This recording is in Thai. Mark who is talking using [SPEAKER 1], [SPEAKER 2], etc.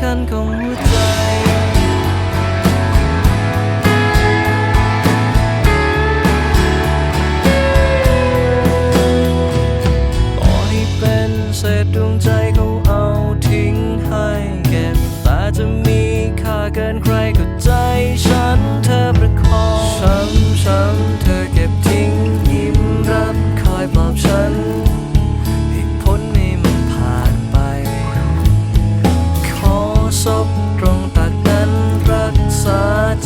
[SPEAKER 1] คัญของหัวใจห้เป็นเศษดวงใจเขาเอาทิ้งให้เกแต่จะมีค่าเกินใครก็ใจ ศพตรงตักนั้นรักษาใจ